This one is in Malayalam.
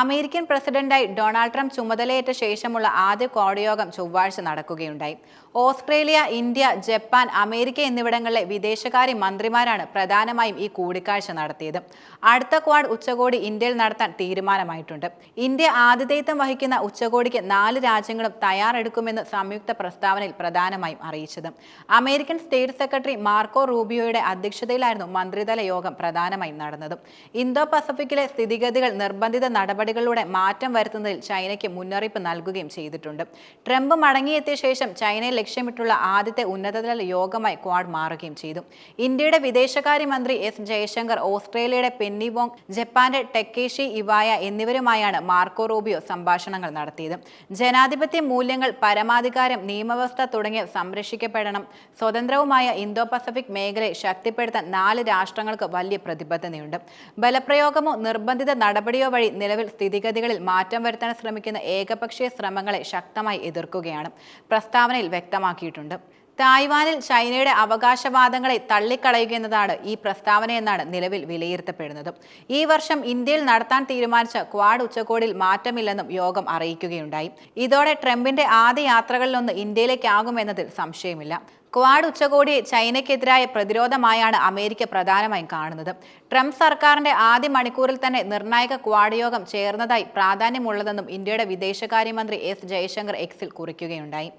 അമേരിക്കൻ പ്രസിഡന്റായി ഡൊണാൾഡ് ട്രംപ് ചുമതലയേറ്റ ശേഷമുള്ള ആദ്യ ക്വാഡ് യോഗം ചൊവ്വാഴ്ച നടക്കുകയുണ്ടായി. ഓസ്ട്രേലിയ ഇന്ത്യ ജപ്പാൻ അമേരിക്ക എന്നിവിടങ്ങളിലെ വിദേശകാര്യ മന്ത്രിമാരാണ് പ്രധാനമായും ഈ കൂടിക്കാഴ്ച നടത്തിയത്. അടുത്ത ക്വാഡ് ഉച്ചകോടി ഇന്ത്യയിൽ നടത്താൻ തീരുമാനമായിട്ടുണ്ട്. ഇന്ത്യ ആതിഥേയത്വം വഹിക്കുന്ന ഉച്ചകോടിക്ക് നാല് രാജ്യങ്ങളും തയ്യാറെടുക്കുമെന്ന് സംയുക്ത പ്രസ്താവനയിൽ പ്രധാനമായും അറിയിച്ചത്. അമേരിക്കൻ സ്റ്റേറ്റ് സെക്രട്ടറി മാർക്കോ റൂബിയോയുടെ അധ്യക്ഷതയിലായിരുന്നു മന്ത്രിതല യോഗം പ്രധാനമായും നടന്നത്. ഇന്തോ പസഫിക്കിലെ സ്ഥിതിഗതികൾ നിർബന്ധിത നടപടികളിലൂടെ മാറ്റം വരുത്തുന്നതിൽ ചൈനയ്ക്ക് മുന്നറിയിപ്പ് നൽകുകയും ചെയ്തിട്ടുണ്ട്. ട്രംപ് മടങ്ങിയെത്തിയ ശേഷം ചൈനയെ ലക്ഷ്യമിട്ടുള്ള ആദ്യത്തെ ഉന്നതതല യോഗമായി ക്വാഡ് മാറുകയും ചെയ്തു. ഇന്ത്യയുടെ വിദേശകാര്യമന്ത്രി എസ് ജയശങ്കർ ഓസ്ട്രേലിയയുടെ പെന്നി വോങ് ജപ്പാന്റെ ടെക്കേഷി ഇവായ എന്നിവരുമായാണ് മാർക്കോ റോബിയോ സംഭാഷണങ്ങൾ നടത്തിയത്. ജനാധിപത്യ മൂല്യങ്ങൾ പരമാധികാരം നിയമവ്യവസ്ഥ തുടങ്ങിയ സംരക്ഷിക്കപ്പെടണം. സ്വതന്ത്രവുമായ ഇന്തോ പസഫിക് മേഖലയെ ശക്തിപ്പെടുത്താൻ നാല് രാഷ്ട്രങ്ങൾക്ക് വലിയ പ്രതിബദ്ധതയുണ്ട്. ബലപ്രയോഗമോ നിർബന്ധിത നടപടിയോ വഴി സ്ഥിതിഗതികളിൽ മാറ്റം വരുത്താൻ ശ്രമിക്കുന്ന ഏകപക്ഷീയ ശ്രമങ്ങളെ ശക്തമായി എതിർക്കുകയാണ് പ്രസ്താവനയിൽ വ്യക്തമാക്കിയിട്ടുണ്ട്. തായ്വാനിൽ ചൈനയുടെ അവകാശവാദങ്ങളെ തള്ളിക്കളയുകയെന്നതാണ് ഈ പ്രസ്താവനയെന്നാണ് നിലവിൽ വിലയിരുത്തപ്പെടുന്നത്. ഈ വർഷം ഇന്ത്യയിൽ നടത്താൻ തീരുമാനിച്ച ക്വാഡ് ഉച്ചകോടിയിൽ മാറ്റമില്ലെന്നും യോഗം അറിയിക്കുകയുണ്ടായി. ഇതോടെ ട്രംപിന്റെ ആദ്യ യാത്രകളിലൊന്ന് ഇന്ത്യയിലേക്കാകുമെന്നതിൽ സംശയമില്ല. ക്വാഡ് ഉച്ചകോടിയെ ചൈനയ്ക്കെതിരായ പ്രതിരോധമായാണ് അമേരിക്ക പ്രധാനമായും കാണുന്നത്. ട്രംപ് സർക്കാരിന്റെ ആദ്യ മണിക്കൂറിൽ തന്നെ നിർണായക ക്വാഡ് യോഗം ചേർന്നതായി പ്രാധാന്യമുള്ളതെന്നും ഇന്ത്യയുടെ വിദേശകാര്യമന്ത്രി എസ് ജയശങ്കർ എക്സിൽ കുറിക്കുകയുണ്ടായി.